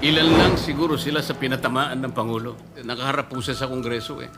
Ilan lang siguro sila sa pinatamaan ng Pangulo. Nakaharap po siya sa Kongreso eh.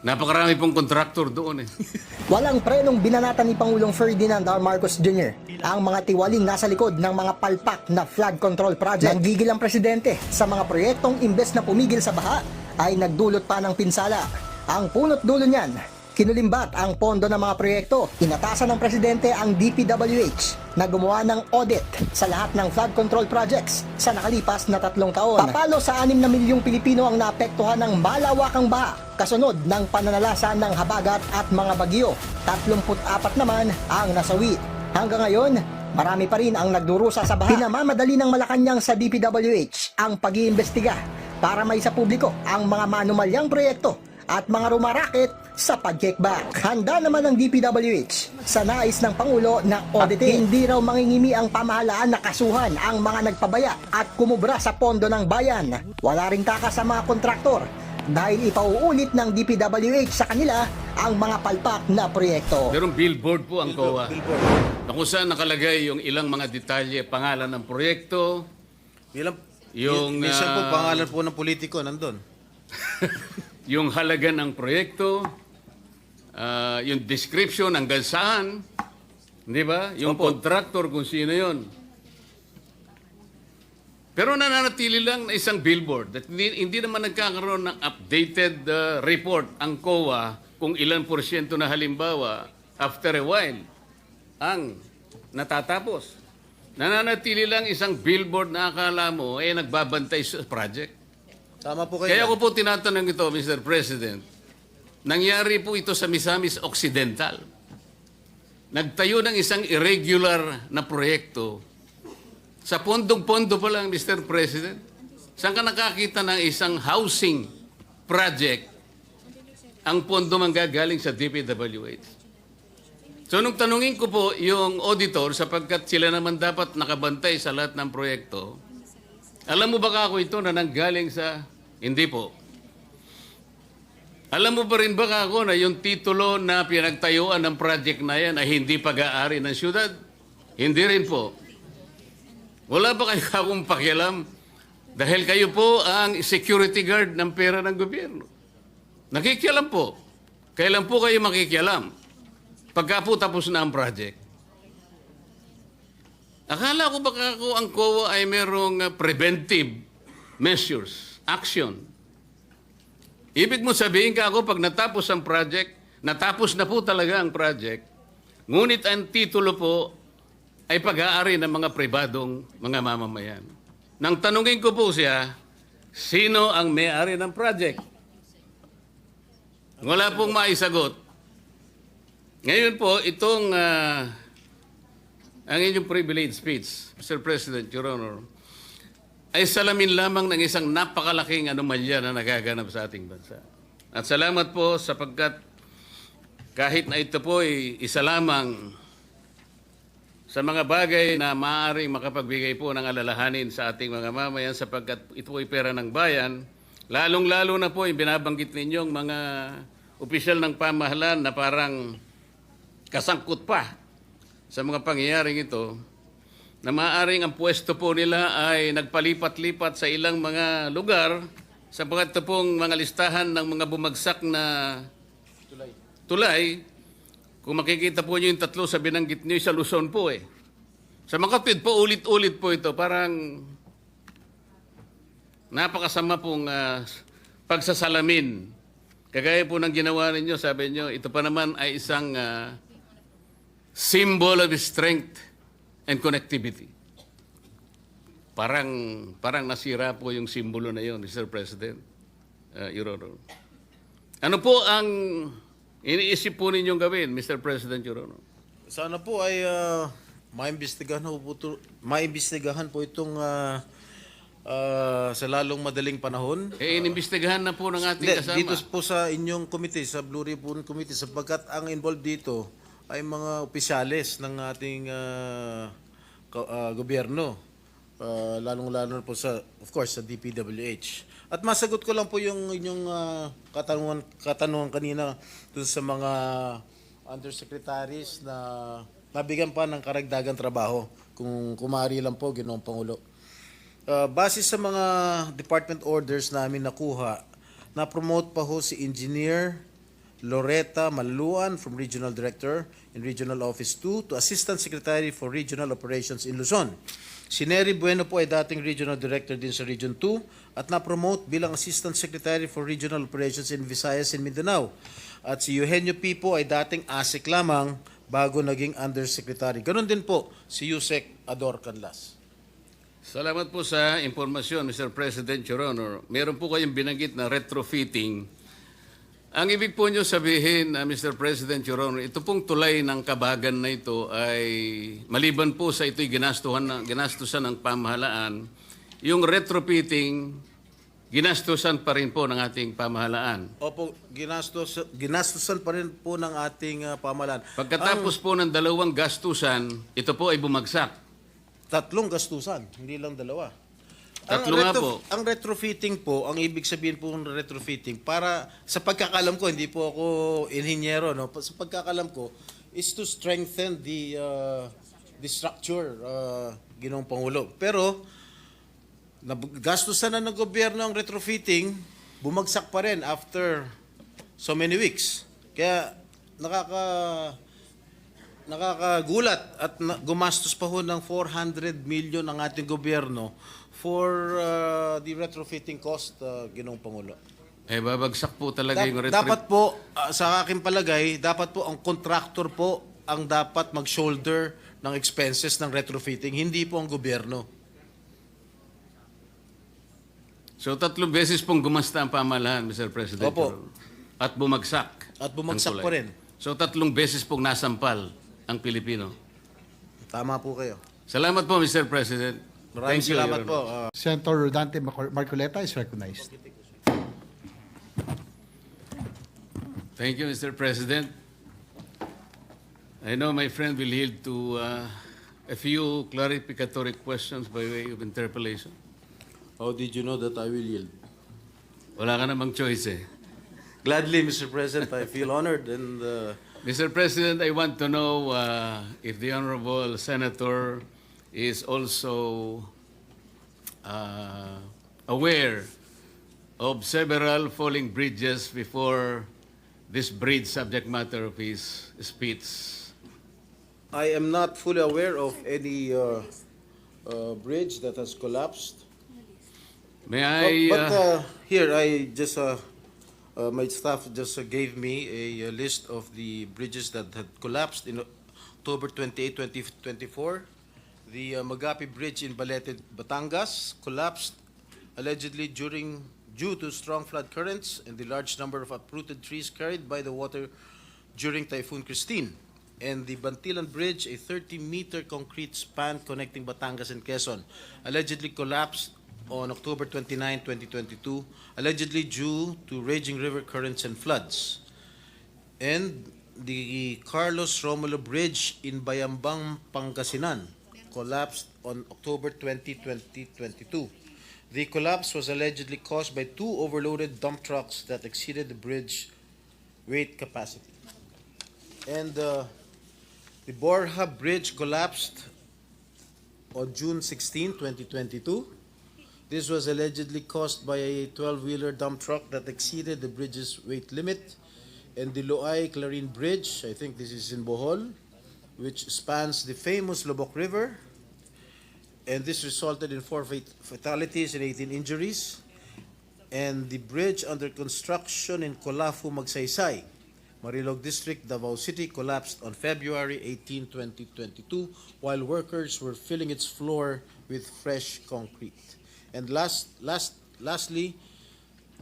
Napakarami pong kontraktor doon eh. Walang prenong binanata ni Pangulong Ferdinand R. Marcos Jr. ang mga tiwaling nasa likod ng mga palpak na flood control project. Nanggigil ang presidente sa mga proyektong imbes na pumigil sa baha ay nagdulot pa ng pinsala. Ang punot dulo niyan, kinulimbat ang pondo ng mga proyekto. Inatasan ng presidente ang DPWH na gumawa ng audit sa lahat ng flood control projects sa nakalipas na tatlong taon. Papalo sa 6 na milyong Pilipino ang naapektuhan ng malawakang baha kasunod ng pananalasa ng habagat at mga bagyo. 34 naman ang nasawi. Hanggang ngayon, marami pa rin ang nagdurusa sa baha. Pinamamadali ng Malacanang sa DPWH ang pag-iimbestiga para may sa publiko ang mga manumalyang proyekto at mga rumarakit sa pag-kickback. Handa naman ang DPWH sa nais ng Pangulo na auditing. Hindi raw mangingimi ang pamahalaan na kasuhan ang mga nagpabaya at kumubra sa pondo ng bayan. Wala ring takas sa mga kontraktor dahil ipauulit ng DPWH sa kanila ang mga palpak na proyekto. Merong billboard po ang COA. Na kung saan nakalagay yung ilang mga detalye, pangalan ng proyekto, Bilang, Yung, minsan po ah, pangalan po ng politiko nandun. yung halaga ng proyekto, ah, yung description hanggang saan, di ba? Yung contractor kung sino yon. Pero nananatili lang na isang billboard. At hindi, hindi naman nagkakaroon ng updated ah, report ang COA kung ilan porsyento na halimbawa after a while ang natatapos. Nananatili lang isang billboard na akala mo eh nagbabantay sa project. Tama po kayo. Kaya ko po tinatanong ito, Mr. President. Nangyari po ito sa Misamis Occidental. Nagtayo ng isang irregular na proyekto. Sa pondong-pondo pa lang, Mr. President. Saan ka nakakita ng isang housing project ang pondo manggagaling sa DPWH? So nung tanungin ko po yung auditor sapagkat sila naman dapat nakabantay sa lahat ng proyekto, alam mo ba kako ito na nanggaling sa... Hindi po. Alam mo ba rin ba kako na yung titulo na pinagtayuan ng project na yan ay hindi pag-aari ng syudad? Hindi rin po. Wala ba kayo kakong pakialam? Dahil kayo po ang security guard ng pera ng gobyerno. Nakikialam po. Kailan po kayo makikialam? Pagka po tapos na ang project. Akala ko baka ako ang COA ay merong preventive measures, action. Ibig mo sabihin ka ako pag natapos ang project, natapos na po talaga ang project, ngunit ang titulo po ay pag-aari ng mga pribadong mga mamamayan. Nang tanungin ko po siya, sino ang may-ari ng project? Wala pong maisagot. Ngayon po, itong ah, ang inyong privilege speech, Mr. President, Your Honor, ay salamin lamang ng isang napakalaking anomalya na nagaganap sa ating bansa. At salamat po sapagkat kahit na ito po ay isa lamang sa mga bagay na maaaring makapagbigay po ng alalahanin sa ating mga mamayan sapagkat ito ay pera ng bayan, lalong-lalo na po yung binabanggit ninyong mga opisyal ng pamahalaan na parang kasangkot pa sa mga pangyayaring ito na maaaring ang pwesto po nila ay nagpalipat-lipat sa ilang mga lugar sapagkat ito pong mga listahan ng mga bumagsak na tulay. tulay kung makikita po niyo yung tatlo sa binanggit niyo sa Luzon po eh. Sa Makatwid po, ulit-ulit po ito. Parang napakasama pong ah, pagsasalamin. Kagaya po ng ginawa ninyo, sabi niyo, ito pa naman ay isang ah, symbol of strength and connectivity. Parang parang nasira po yung simbolo na yon, Mr. President, uh, Your Honor. Ano po ang iniisip po ninyong gawin, Mr. President, Your Honor? Sana po ay ah, maimbestigahan, po, to- maimbestigahan po itong ah, ah, sa lalong madaling panahon. Eh, inimbestigahan na po ng ating kasama. dito po sa inyong committee, sa Blue Ribbon Committee, sapagkat ang involved dito ay mga opisyales ng ating ka- ah, gobyerno. Ah, lalong-lalo po sa, of course, sa DPWH. At masagot ko lang po yung inyong ah, katanungan, katanungan kanina dun sa mga undersecretaries na nabigyan pa ng karagdagang trabaho kung kumari lang po, Ginoong Pangulo. Uh, base sa mga department orders namin nakuha, na-promote pa ho si Engineer Loretta Maluan from Regional Director in Regional Office 2 to Assistant Secretary for Regional Operations in Luzon. Si Nery Bueno po ay dating Regional Director din sa Region 2 at na-promote bilang Assistant Secretary for Regional Operations in Visayas and Mindanao. At si Eugenio P. po ay dating ASIC lamang bago naging Undersecretary. Ganon din po si Yusek Ador Canlas. Salamat po sa impormasyon, Mr. President, Your Honor. Meron po kayong binanggit na retrofitting. Ang ibig po nyo sabihin, uh, Mr. President, Your Honor, ito pong tulay ng kabagan na ito ay maliban po sa ito'y ginastuhan na, ginastusan ng pamahalaan, yung retrofitting, ginastusan pa rin po ng ating pamahalaan. Opo, ginastos, ginastosan pa rin po ng ating uh, pamahalaan. Pagkatapos po ng dalawang gastusan, ito po ay bumagsak. Tatlong gastusan, hindi lang dalawa. Tatlo nga po. Ang retrofitting po, ang ibig sabihin po ng retrofitting, para sa pagkakalam ko, hindi po ako inhinyero, no? sa pagkakalam ko, is to strengthen the uh, the structure, uh, ginong Pangulo. Pero, gastusan na ng gobyerno ang retrofitting, bumagsak pa rin after so many weeks. Kaya, nakaka nakakagulat at na, gumastos pa ho ng 400 million ang ating gobyerno for uh, the retrofitting cost, uh, Ginong Pangulo. Eh, babagsak po talaga Dap- yung retro- dapat po, uh, sa aking palagay, dapat po ang contractor po ang dapat mag-shoulder ng expenses ng retrofitting, hindi po ang gobyerno. So tatlong beses pong gumasta ang pamahalaan, Mr. President. Opo. At bumagsak. At bumagsak ang pa rin. So tatlong beses pong nasampal ang Pilipino. Tama po kayo. Salamat po, Mr. President. Maraming Thank you, salamat Your po. Honor. Uh, Senator Rodante Mar- Marcoleta is recognized. Thank you, Mr. President. I know my friend will yield to uh, a few clarificatory questions by way of interpellation. how did you know that I will yield? Wala ka namang choice eh. Gladly, Mr. President, I feel honored and uh, Mr. President, I want to know uh, if the Honorable Senator is also uh, aware of several falling bridges before this bridge subject matter of his speech. I am not fully aware of any uh, uh, bridge that has collapsed. May I, but but, uh, uh, here, I just, uh, uh, my staff just uh, gave me a, uh list of the bridges that had collapsed in October 28, 2024. The uh, Magapi Bridge in Balete, Batangas collapsed allegedly during due to strong flood currents and the large number of uprooted trees carried by the water during Typhoon Christine. And the Bantilan Bridge, a 30-meter concrete span connecting Batangas and Quezon, allegedly collapsed on October 29, 2022, allegedly due to raging river currents and floods. And the Carlos Romulo Bridge in Bayambang, Pangasinan collapsed on October 20, 2022. The collapse was allegedly caused by two overloaded dump trucks that exceeded the bridge weight capacity. And uh, the Borja Bridge collapsed on June 16, 2022. This was allegedly caused by a 12-wheeler dump truck that exceeded the bridge's weight limit. And the Loay Clarin Bridge, I think this is in Bohol, which spans the famous Lobok River. And this resulted in four fatalities and 18 injuries. And the bridge under construction in Colafu, Magsaysay, Marilog District, Davao City collapsed on February 18, 2022, while workers were filling its floor with fresh concrete. And last, last, lastly,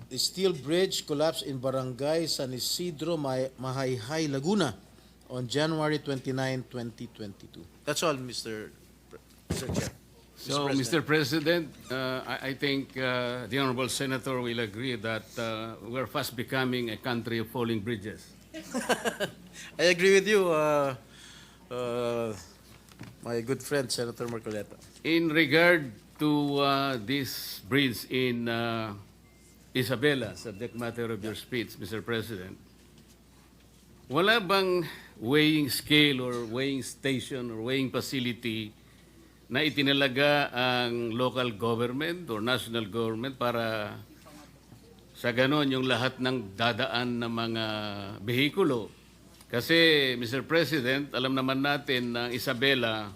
the steel bridge collapsed in Barangay San Isidro, Ma- Mahayhay, Laguna on January 29, 2022. That's all, Mr. Pre- Mr. Chair. So, President. Mr. President, uh, I, I think uh, the Honorable Senator will agree that uh, we're fast becoming a country of falling bridges. I agree with you, uh, uh, my good friend, Senator Marcoleta. In regard to uh, this bridge in uh, Isabela, subject matter of your speech, Mr. President, wala bang weighing scale or weighing station or weighing facility na itinalaga ang local government or national government para sa ganon yung lahat ng dadaan ng mga behikulo. Kasi, Mr. President, alam naman natin na Isabela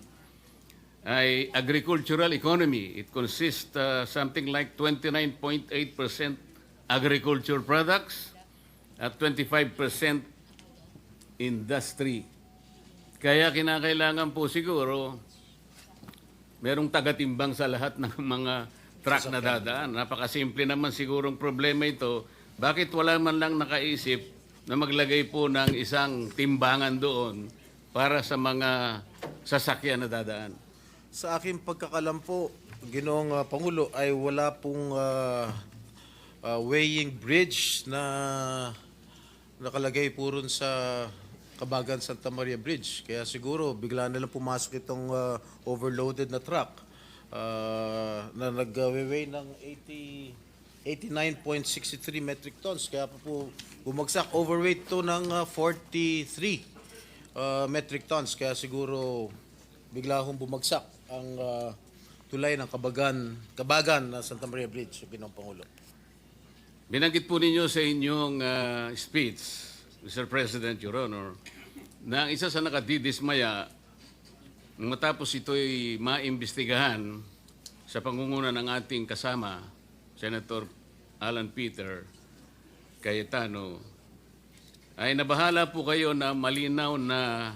ay agricultural economy. It consists uh, something like 29.8% agriculture products at 25% industry. Kaya kinakailangan po siguro merong tagatimbang sa lahat ng mga truck na dadaan. Napakasimple naman sigurong problema ito. Bakit wala man lang nakaisip na maglagay po ng isang timbangan doon para sa mga sasakyan na dadaan? Sa aking pagkakalam po, Ginoong ah, Pangulo, ay wala pong ah, ah, weighing bridge na nakalagay po rin sa Kabagan Santa Maria Bridge. Kaya siguro bigla na lang pumasok itong ah, overloaded na truck ah, na nag-weigh ng 80 89.63 metric tons. Kaya po, po bumagsak. Overweight to ng ah, 43 ah, metric tons. Kaya siguro bigla akong bumagsak ang ah, tulay ng Kabagan, Kabagan na Santa Maria Bridge, Ginong Pangulo. Binanggit po ninyo sa inyong ah, speech, Mr. President, Your Honor, na isa sa nakadidismaya nung matapos ito'y maimbestigahan sa pangunguna ng ating kasama, Senator Alan Peter Cayetano, ay nabahala po kayo na malinaw na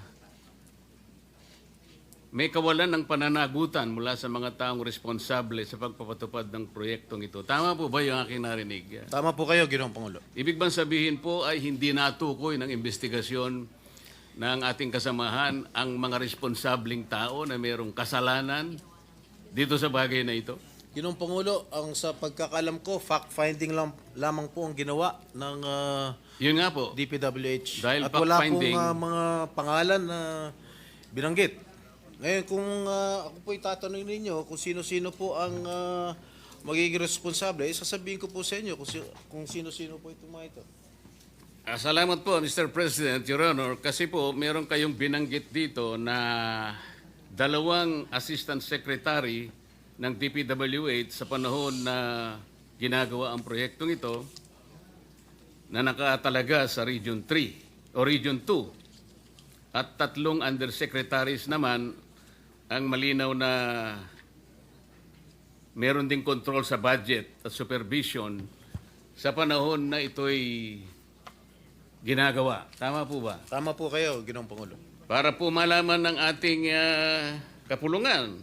may kawalan ng pananagutan mula sa mga taong responsable sa pagpapatupad ng proyektong ito. Tama po ba yung aking narinig? Tama po kayo, Ginong Pangulo. Ibig bang sabihin po ay hindi natukoy ng investigasyon ng ating kasamahan ang mga responsabling tao na mayroong kasalanan dito sa bagay na ito? Ginong Pangulo, ang sa pagkakalam ko, fact-finding lang, lamang po ang ginawa ng ah, Yun nga po. DPWH. Dahil At wala pong ah, mga pangalan na binanggit. Ngayon, kung ah, ako po itatanong ninyo kung sino-sino po ang ah, magiging responsable, eh, sasabihin ko po sa inyo kung, si- kung sino-sino po itong mga ito. Ah, salamat po, Mr. President, Your Honor, kasi po meron kayong binanggit dito na dalawang Assistant Secretary ng DPWH sa panahon na ginagawa ang proyektong ito na nakatalaga sa Region 3 o Region 2 at tatlong undersecretaries naman ang malinaw na meron ding control sa budget at supervision sa panahon na ito'y ginagawa. Tama po ba? Tama po kayo, Ginong Pangulo. Para po malaman ng ating ah, kapulungan,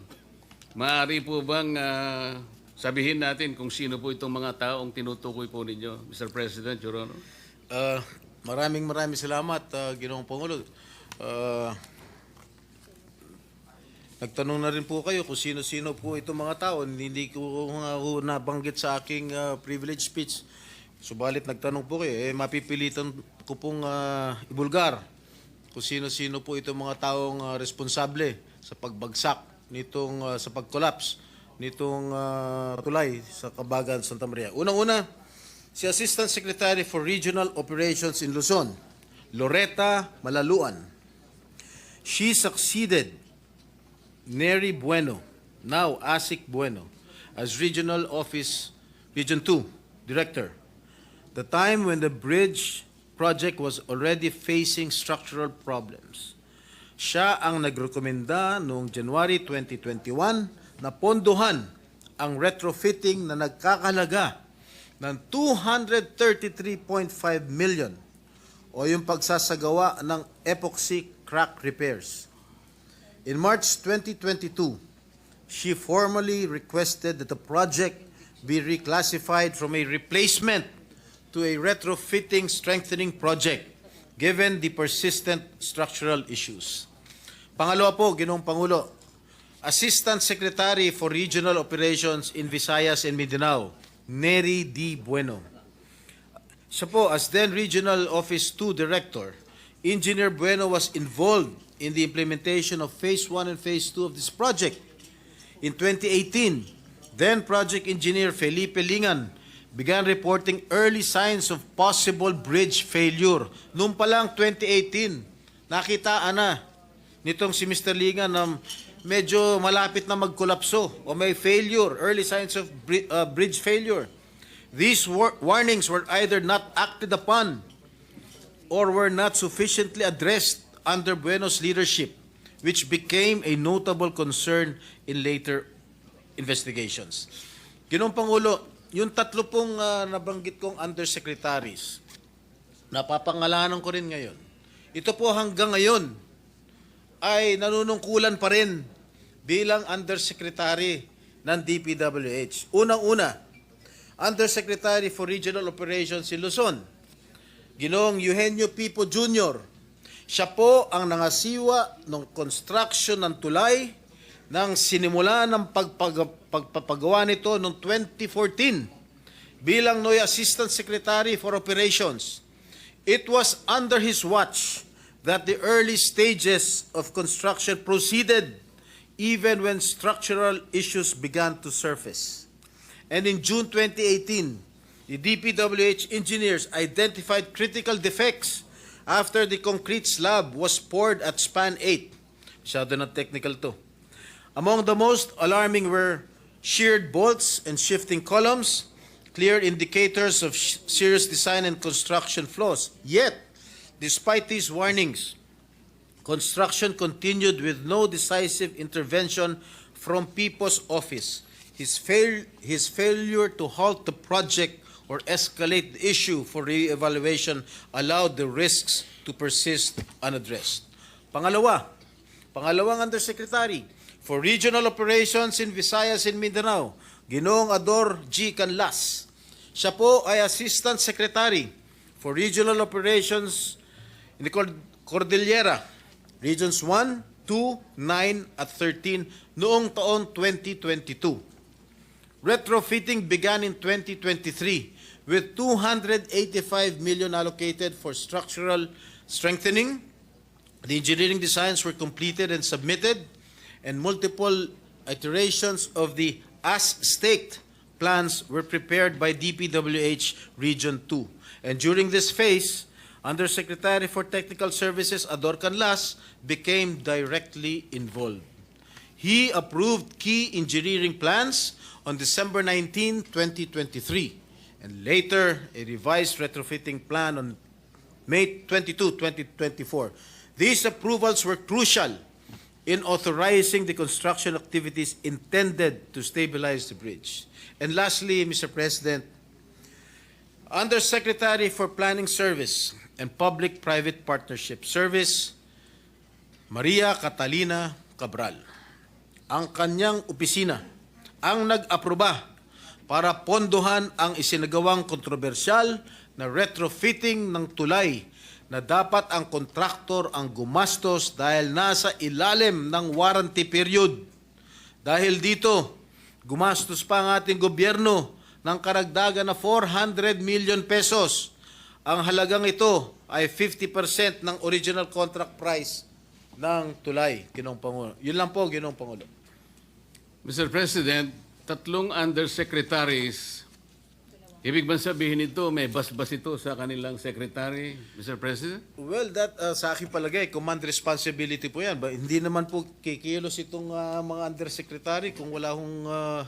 maaari po bang ah, sabihin natin kung sino po itong mga taong tinutukoy po ninyo, Mr. President, Your Honor? Ah, maraming maraming salamat, uh, Ginoong Pangulo. Ah, nagtanong na rin po kayo kung sino-sino po itong mga tao. Hindi ko nga ho nabanggit sa aking ah, privilege speech. Subalit nagtanong po kayo, eh, mapipilitan ko pong ah, ibulgar kung sino-sino po itong mga taong ah, responsable sa pagbagsak nitong ah, sa pag-collapse nitong ah, tulay sa Kabagan, Santa Maria. Unang-una, si Assistant Secretary for Regional Operations in Luzon, Loretta Malaluan. She succeeded Neri Bueno, now Asik Bueno, as Regional Office Region 2 Director. The time when the bridge project was already facing structural problems. Siya ang nagrekomenda noong January 2021 na pondohan ang retrofitting na nagkakalaga ng 233.5 million o yung pagsasagawa ng epoxy crack repairs. In March 2022, she formally requested that the project be reclassified from a replacement to a retrofitting strengthening project given the persistent structural issues. Pangalawa po, Ginoong Pangulo, Assistant Secretary for Regional Operations in Visayas and Mindanao, Neri D. Bueno. Siya po, as then Regional Office 2 Director, Engineer Bueno was involved in the implementation of Phase 1 and Phase 2 of this project. In 2018, then Project Engineer Felipe Lingan began reporting early signs of possible bridge failure. Noong pa lang 2018, nakitaan na nitong si Mr. Lingan na medyo malapit na magkolapso o may failure, early signs of uh, bridge failure. These war- warnings were either not acted upon or were not sufficiently addressed under Buenos leadership, which became a notable concern in later investigations. Ginoong Pangulo, yung tatlo pong ah, nabanggit kong undersecretaries, napapangalanan ko rin ngayon. Ito po hanggang ngayon ay nanunungkulan pa rin bilang undersecretary ng DPWH. Unang-una, Undersecretary for Regional Operations si Luzon, Ginoong Eugenio Pipo Jr. Siya po ang nangasiwa ng construction ng tulay nang sinimula ng pagpag- pagpapagawa nito noong 2014 bilang NOY Assistant Secretary for Operations. It was under his watch that the early stages of construction proceeded even when structural issues began to surface. And in June 2018, the DPWH engineers identified critical defects after the concrete slab was poured at span 8. Masyado na technical to. Among the most alarming were sheared bolts and shifting columns, clear indicators of serious design and construction flaws. Yet, despite these warnings, construction continued with no decisive intervention from Pipo's office. His, fail, his failure to halt the project or escalate the issue for re-evaluation allowed the risks to persist unaddressed. Pangalawa, pangalawang undersecretary for regional operations in Visayas and Mindanao, Ginoong Ador G. Canlas. Siya po ay assistant secretary for regional operations in the Cord- Cordillera, Regions 1, 2, 9 at 13 noong taon 2022. Retrofitting began in 2023 with 285 million allocated for structural strengthening. The engineering designs were completed and submitted, and multiple iterations of the as-staked plans were prepared by DPWH Region 2. And during this phase, Undersecretary for Technical Services Ador Canlas became directly involved. He approved key engineering plans on December 19, 2023, and later a revised retrofitting plan on May 22, 2024. These approvals were crucial in authorizing the construction activities intended to stabilize the bridge. And lastly, Mr. President, Undersecretary for Planning Service and Public-Private Partnership Service, Maria Catalina Cabral. Ang kanyang opisina ang nag-aproba para pondohan ang isinagawang kontrobersyal na retrofitting ng tulay na dapat ang kontraktor ang gumastos dahil nasa ilalim ng warranty period. Dahil dito, gumastos pa ang ating gobyerno ng karagdagan na 400 million pesos. Ang halagang ito ay 50% ng original contract price ng tulay, Ginong Pangulo. Yun lang po, Ginong Pangulo. Mr. President, tatlong undersecretaries, ibig bang sabihin ito, may basbas ito sa kanilang secretary, Mr. President? Well, that uh, sa akin palagay, command responsibility po yan. Ba, hindi naman po kikilos itong uh, mga undersecretary kung wala hong uh,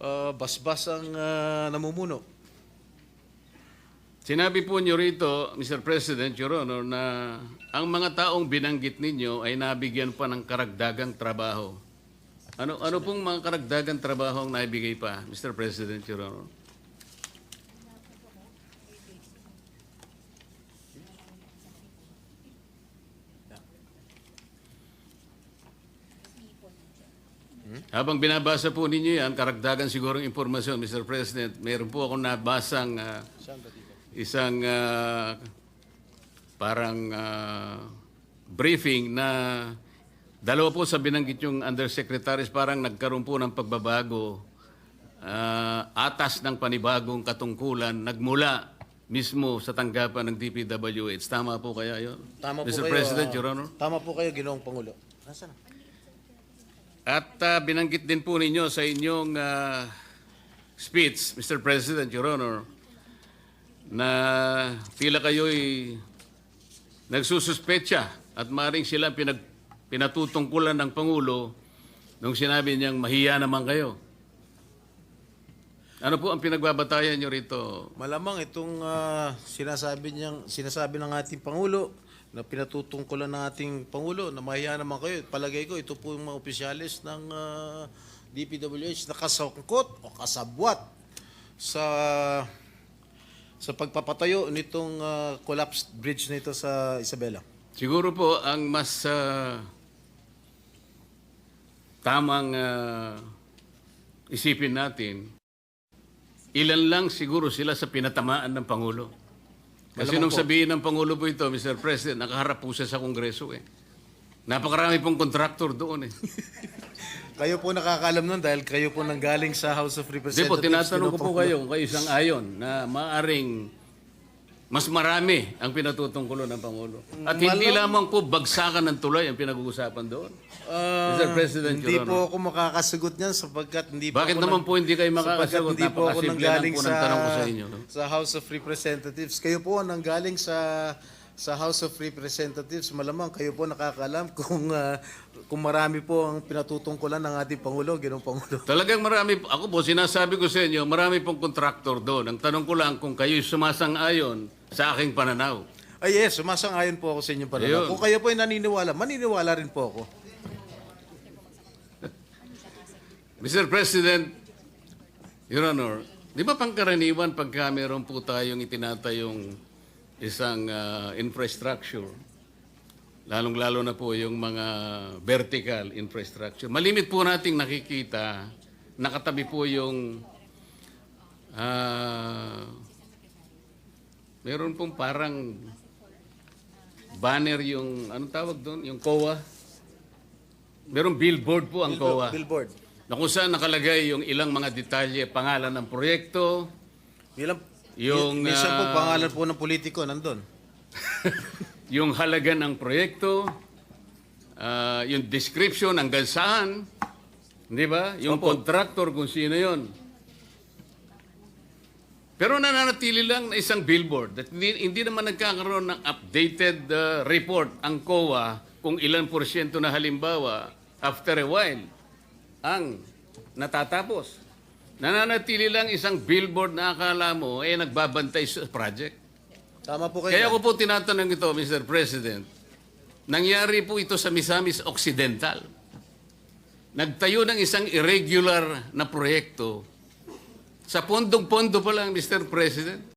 uh, basbas ang uh, namumuno. Sinabi po niyo rito, Mr. President, Your Honor, na ang mga taong binanggit ninyo ay nabigyan pa ng karagdagang trabaho. Ano ano pong mga karagdagang trabaho ang naibigay pa, Mr. President, Your Honor? Habang binabasa po ninyo yan, karagdagan siguro ng impormasyon, Mr. President, mayroon po akong nabasang ah, isang ah, parang ah, briefing na dalawa po sa binanggit yung undersecretaries parang nagkaroon po ng pagbabago ah, atas ng panibagong katungkulan nagmula mismo sa tanggapan ng DPWH. Tama po kaya yon? Tama po Mr. kayo, President, ah, Your Honor? Tama po kayo, Ginoong Pangulo. Nasaan? na? At ah, binanggit din po ninyo sa inyong ah, speech, Mr. President, Your Honor, na tila kayo'y nagsususpecha at maring sila pinag, pinatutungkulan ng Pangulo nung sinabi niyang mahiya naman kayo. Ano po ang pinagbabatayan niyo rito? Malamang itong ah, sinasabi niyang sinasabi ng ating pangulo na pinatutungkulan ng ating pangulo na mahiya naman kayo. Palagay ko ito po yung mga opisyalis ng ah, DPWH na kasangkot o kasabwat sa sa pagpapatayo nitong ah, collapsed bridge nito sa Isabela. Siguro po ang mas ah, tamang ah, isipin natin, ilan lang siguro sila sa pinatamaan ng Pangulo. Kasi nung sabihin ng Pangulo po ito, Mr. President, nakaharap po siya sa Kongreso eh. Napakarami pong kontraktor doon eh. Kayo po nakakaalam nun dahil kayo po nanggaling sa House of Hindi Representatives. po, tinatanong ko po kayo kayo isang ayon na maaring mas marami ang pinatutungkulo ng Pangulo. At hindi lamang po bagsakan ng tulay ang pinag-uusapan doon. Ah, Mr. President, hindi Your po ako makakasagot niyan sapagkat hindi po Bakit ako naman nang- po hindi kayo sapagkat makakasagot? Hindi po ako Napakasimple nanggaling sa, tanong ko sa inyo, no? sa House of Representatives. Kayo po ang nanggaling sa sa House of Representatives. Malamang kayo po nakakalam kung ah, kung marami po ang pinatutungkulan ng ating Pangulo, Ginoong Pangulo. Talagang marami, po- ako po sinasabi ko sa inyo, marami pong kontraktor doon. Ang tanong ko lang kung kayo'y sumasang-ayon sa aking pananaw. Ay yes, sumasang-ayon po ako sa inyong pananaw. Ayun. Kung kayo po ay naniniwala, maniniwala rin po ako. Mr. President, Your Honor, di ba pangkaraniwan pagka meron po tayong itinatayong isang ah, infrastructure, lalong-lalo na po yung mga vertical infrastructure, malimit po nating nakikita, nakatabi po yung ah, meron pong parang banner yung, anong tawag doon? Yung COA? Merong billboard po ang COA Billboard. na kung saan nakalagay yung ilang mga detalye, pangalan ng proyekto, Bilang, Yung, minsan po ah, pangalan po ng politiko nandun. yung halaga ng proyekto, ah, yung description hanggang saan, di ba? Yung contractor kung sino yon. Pero nananatili lang na isang billboard. At hindi, hindi naman nagkakaroon ng updated ah, report ang COA kung ilan porsyento na halimbawa after a while ang natatapos. Nananatili lang isang billboard na akala mo eh nagbabantay sa project. Tama po kayo. Kaya ko po tinatanong ito, Mr. President, nangyari po ito sa Misamis Occidental. Nagtayo ng isang irregular na proyekto. Sa pondong-pondo pa lang, Mr. President.